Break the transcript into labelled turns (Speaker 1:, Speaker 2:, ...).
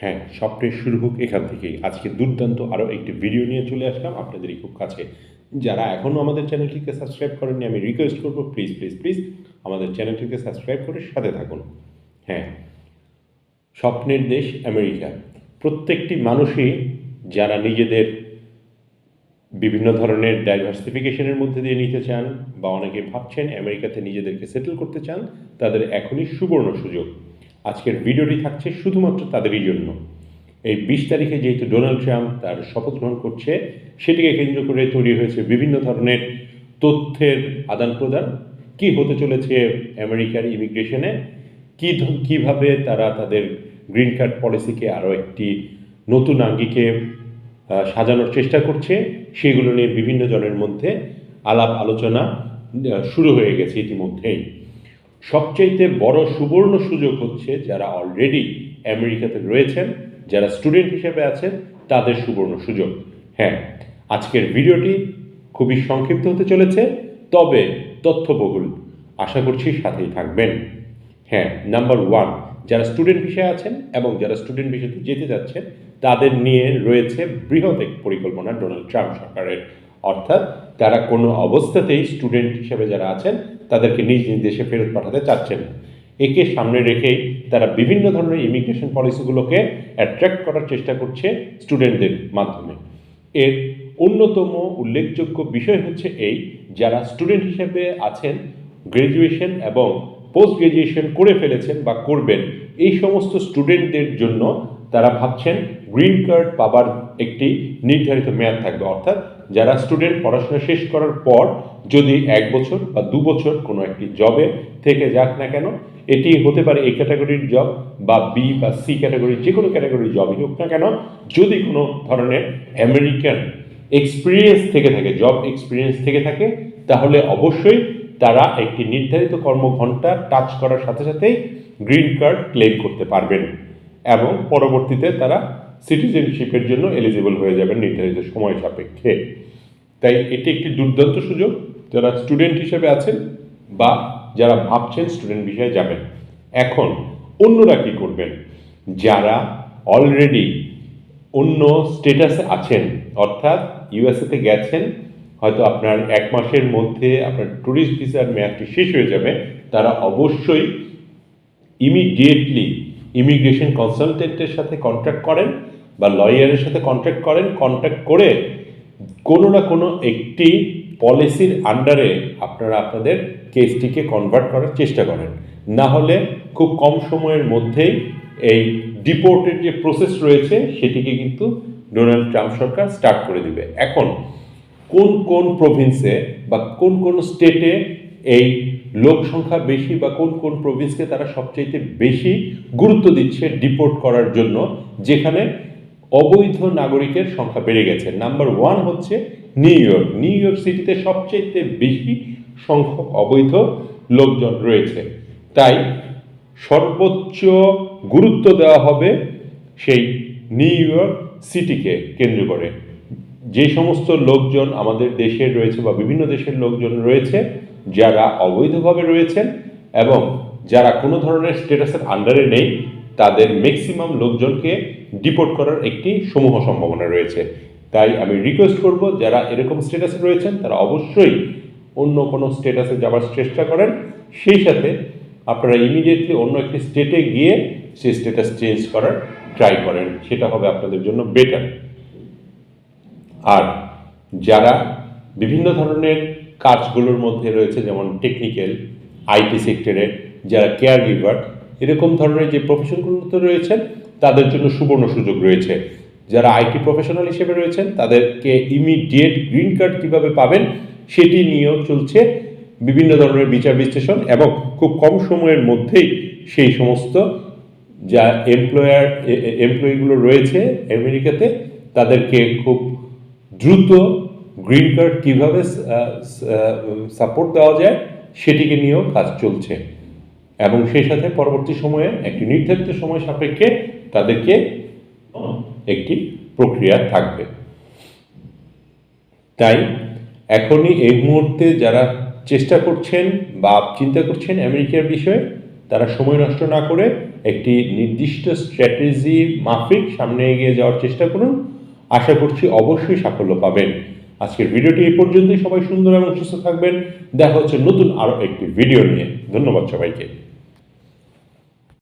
Speaker 1: হ্যাঁ স্বপ্নের শুরু হোক এখান থেকেই। আজকে দুর্দান্ত আরও একটি ভিডিও নিয়ে চলে আসলাম আপনাদেরই খুব কাছে। যারা এখনও আমাদের চ্যানেলটিকে সাবস্ক্রাইব করেননি, আমি রিকোয়েস্ট করব প্লিজ প্লিজ প্লিজ আমাদের চ্যানেলটিকে সাবস্ক্রাইব করে সাথে থাকুন। হ্যাঁ স্বপ্নের দেশ আমেরিকা। প্রত্যেকটি মানুষই যারা নিজেদের বিভিন্ন ধরনের ডাইভার্সিফিকেশনের মধ্যে দিয়ে নিতে চান বা অনেকে ভাবছেন আমেরিকাতে নিজেদেরকে সেটেল করতে চান, তাদের এখনই সুবর্ণ সুযোগ। আজকের ভিডিওটি থাকছে শুধুমাত্র তাদেরই জন্য। এই বিশ তারিখে যেহেতু ডোনাল্ড ট্রাম্প তার শপথ গ্রহণ করছে, সেটিকে কেন্দ্র করে তৈরি হয়েছে বিভিন্ন ধরনের তথ্যের আদান প্রদান কী হতে চলেছে আমেরিকার ইমিগ্রেশনে? কী কীভাবে তারা তাদের গ্রিন কার্ড পলিসিকে আরও একটি নতুন আঙ্গিকে সাজানোর চেষ্টা করছে, সেগুলো নিয়ে বিভিন্ন জনের মধ্যে আলাপ আলোচনা শুরু হয়ে গেছে ইতিমধ্যেই। সবচাইতে বড় সুবর্ণ সুযোগ হচ্ছে যারা অলরেডি আমেরিকাতে রয়েছেন, যারা স্টুডেন্ট হিসেবে আছেন, তাদের সুবর্ণ সুযোগ। হ্যাঁ আজকের ভিডিওটি খুবই সংক্ষিপ্ত হতে চলেছে, তবে তথ্যবহুল। আশা করছি সাথেই থাকবেন। হ্যাঁ নাম্বার ওয়ান যারা স্টুডেন্ট বিষয়ে আছেন এবং যারা স্টুডেন্ট বিষয়তে যেতে যাচ্ছেন, তাদের নিয়ে রয়েছে বৃহৎ এক পরিকল্পনা ডোনাল্ড ট্রাম্প সরকারের। অর্থাৎ তারা কোনো অবস্থাতেই স্টুডেন্ট হিসেবে যারা আছেন তাদেরকে নিজ নিজ দেশে ফেরত পাঠাতে চাচ্ছেন। একে সামনে রেখেই তারা বিভিন্ন ধরনের ইমিগ্রেশন পলিসিগুলোকে অ্যাট্রাক্ট করার চেষ্টা করছে স্টুডেন্টদের মাধ্যমে। এর অন্যতম উল্লেখযোগ্য বিষয় হচ্ছে এই, যারা স্টুডেন্ট হিসেবে আছেন গ্র্যাজুয়েশন এবং পোস্ট গ্র্যাজুয়েশন করে ফেলেছেন বা করবেন, এই সমস্ত স্টুডেন্টদের জন্য তারা ভাবছেন গ্রিন কার্ড পাবার একটি নির্ধারিত মেয়াদ থাকবে। অর্থাৎ যারা স্টুডেন্ট পড়াশোনা শেষ করার পর যদি এক বছর বা দু বছর কোনো একটি জবে থেকে যাক না কেন, এটি হতে পারে এই ক্যাটাগরির জব বা বি বা সি ক্যাটাগরির যে কোনো ক্যাটাগরির জবই হোক না কেন, যদি কোনো ধরনের আমেরিকান এক্সপিরিয়েন্স থেকে থাকে জব এক্সপিরিয়েন্স থেকে থাকে, তাহলে অবশ্যই তারা একটি নির্ধারিত কর্মঘণ্টা টাচ করার সাথে সাথেই গ্রিন কার্ড ক্লেম করতে পারবেন। এবং পরবর্তীতে তারা সিটিজেনশিপের জন্য এলিজিবল হয়ে যাবেন নির্ধারিত সময় সাপেক্ষে। তাই এটি একটি দুর্দান্ত সুযোগ। যারা স্টুডেন্ট হিসেবে আছেন বা যারা ভাবছেন স্টুডেন্ট বিষয়ে যাবেন, এখন অন্যরা কি করবেন? যারা অলরেডি অন্য স্টেটাসে আছেন, অর্থাৎ ইউএসএতে গেছেন, হয়তো আপনার এক মাসের মধ্যে আপনার ট্যুরিস্ট ভিসার মেয়াদটি শেষ হয়ে যাবে, তারা অবশ্যই ইমিডিয়েটলি ইমিগ্রেশন কনসালটেন্টের সাথে কন্ট্যাক্ট করেন বা লয়ারের সাথে কন্ট্যাক্ট করেন কন্ট্যাক্ট করে কোনো না কোনো একটি পলিসির আন্ডারে আপনারা আপনাদের কেসটিকে কনভার্ট করার চেষ্টা করেন। না হলে খুব কম সময়ের মধ্যেই এই ডিপোর্টের যে প্রসেস রয়েছে, সেটিকে কিন্তু ডোনাল্ড ট্রাম্প সরকার স্টার্ট করে দিবে। এখন কোন কোন প্রভিন্সে বা কোন কোন স্টেটে এই লোক সংখ্যা বেশি বা কোন কোন প্রভিন্সকে তারা সবচাইতে বেশি গুরুত্ব দিচ্ছে ডিপোর্ট করার জন্য, যেখানে অবৈধ নাগরিকের সংখ্যা বেড়ে গেছে। নাম্বার ওয়ান হচ্ছে নিউ ইয়র্ক নিউ ইয়র্ক সিটিতে সবচাইতে বেশি সংখ্যক অবৈধ লোকজন রয়েছে। তাই সর্বোচ্চ গুরুত্ব দেওয়া হবে সেই নিউ ইয়র্ক সিটিকে কেন্দ্র করে। যে সমস্ত লোকজন আমাদের দেশে রয়েছে বা বিভিন্ন দেশের লোকজন রয়েছে যারা অবৈধভাবে রয়েছেন এবং যারা কোনো ধরনের স্টেটাসের আন্ডারে নেই, তাদের ম্যাক্সিমাম লোকজনকে ডিপোর্ট করার একটি সমূহ সম্ভাবনা রয়েছে। তাই আমি রিকোয়েস্ট করব, যারা এরকম স্টেটাসে রয়েছেন, তারা অবশ্যই অন্য কোনো স্টেটাসে যাওয়ার চেষ্টা করেন। সেই সাথে আপনারা ইমিডিয়েটলি অন্য একটি স্টেটে গিয়ে সেই স্টেটাস চেঞ্জ করার ট্রাই করেন। সেটা হবে আপনাদের জন্য বেটার আর যারা বিভিন্ন ধরনের কাজগুলোর মধ্যে রয়েছে, যেমন টেকনিক্যাল আইটি সেক্টরে যারা কেয়ার গিভার এরকম ধরনের যে প্রফেশনগুলোতে রয়েছেন, তাদের জন্য সুবর্ণ সুযোগ রয়েছে। যারা আইটি প্রফেশনাল হিসেবে রয়েছেন, তাদেরকে ইমিডিয়েট গ্রিন কার্ড কীভাবে পাবেন, সেটি নিয়েও চলছে বিভিন্ন ধরনের বিচার বিশ্লেষণ এবং খুব কম সময়ের মধ্যেই সেই সমস্ত যা এমপ্লয়ার এমপ্লয়িগুলো রয়েছে আমেরিকাতে, তাদেরকে খুব দ্রুত গ্রিন কার্ড কীভাবে সাপোর্ট দেওয়া যায় সেটিকে নিয়েও কাজ চলছে। এবং সেই সাথে পরবর্তী সময়ে একটি নির্ধারিত সময় সাপেক্ষে তাদেরকে একটি প্রক্রিয়া থাকবে। তাই এখনই এই মুহূর্তে যারা চেষ্টা করছেন বা চিন্তা করছেন আমেরিকার বিষয়ে, তারা সময় নষ্ট না করে একটি নির্দিষ্ট স্ট্র্যাটেজি মাফিক সামনে এগিয়ে যাওয়ার চেষ্টা করুন। আশা করছি অবশ্যই সাফল্য পাবেন। আজকের ভিডিওটি এই পর্যন্তই। সবাই সুন্দর এবং সুস্থ থাকবেন। দেখা হচ্ছে নতুন আরও একটি ভিডিও নিয়ে। ধন্যবাদ সবাইকে।